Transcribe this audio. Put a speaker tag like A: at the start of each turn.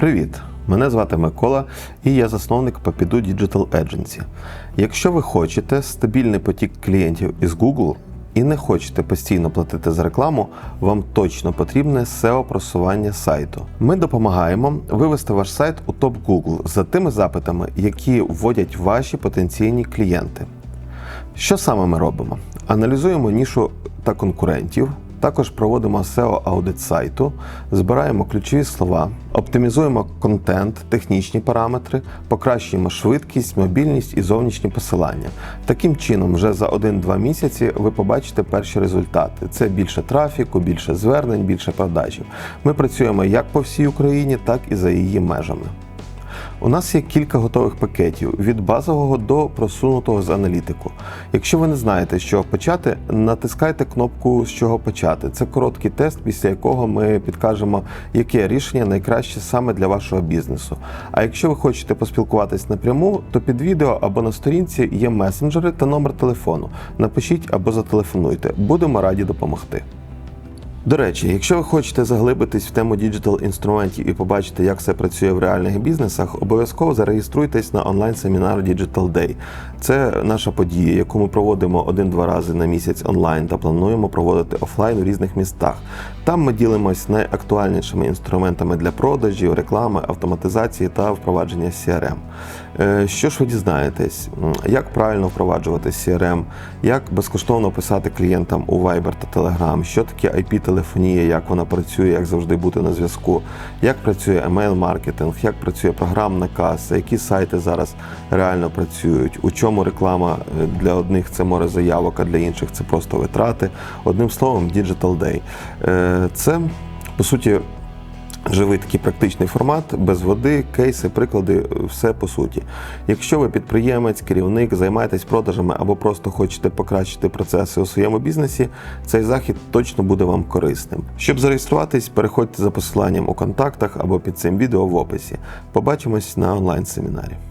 A: Привіт! Мене звати Микола і я засновник Papidu Digital Agency. Якщо ви хочете стабільний потік клієнтів із Google і не хочете постійно платити за рекламу, вам точно потрібне SEO-просування сайту. Ми допомагаємо вивести ваш сайт у топ Google за тими запитами, які вводять ваші потенційні клієнти. Що саме ми робимо? Аналізуємо нішу та конкурентів. Також проводимо SEO аудит сайту, збираємо ключові слова, оптимізуємо контент, технічні параметри, покращуємо швидкість, мобільність і зовнішні посилання. Таким чином, вже за 1-2 місяці ви побачите перші результати. Це більше трафіку, більше звернень, більше продажів. Ми працюємо як по всій Україні, так і за її межами. У нас є кілька готових пакетів від базового до просунутого з аналітику. Якщо ви не знаєте, з чого почати, натискайте кнопку з чого почати. Це короткий тест, після якого ми підкажемо, яке рішення найкраще саме для вашого бізнесу. А якщо ви хочете поспілкуватись напряму, то під відео або на сторінці є месенджери та номер телефону. Напишіть або зателефонуйте. Будемо раді допомогти. До речі, якщо ви хочете заглибитись в тему діджитал інструментів і побачити, як це працює в реальних бізнесах, обов'язково зареєструйтесь на онлайн-семінар Digital Day. Це наша подія, яку ми проводимо один-два рази на місяць онлайн та плануємо проводити офлайн у різних містах. Там ми ділимось найактуальнішими інструментами для продажів, реклами, автоматизації та впровадження CRM. Е, Що ж ви дізнаєтесь, як правильно впроваджувати CRM, як безкоштовно писати клієнтам у Viber та Telegram, що таке IP-телефонія, як вона працює, як завжди бути на зв'язку, як працює емейл-маркетинг, як працює програмна каса, які сайти зараз реально працюють, у чому реклама е, для одних це море заявок, а для інших це просто витрати. Одним словом, Digital Day. Е, Це по суті. Живий такий практичний формат, без води, кейси, приклади, все по суті. Якщо ви підприємець, керівник, займаєтесь продажами або просто хочете покращити процеси у своєму бізнесі, цей захід точно буде вам корисним. Щоб зареєструватись, переходьте за посиланням у контактах або під цим відео в описі. Побачимось на онлайн-семінарі.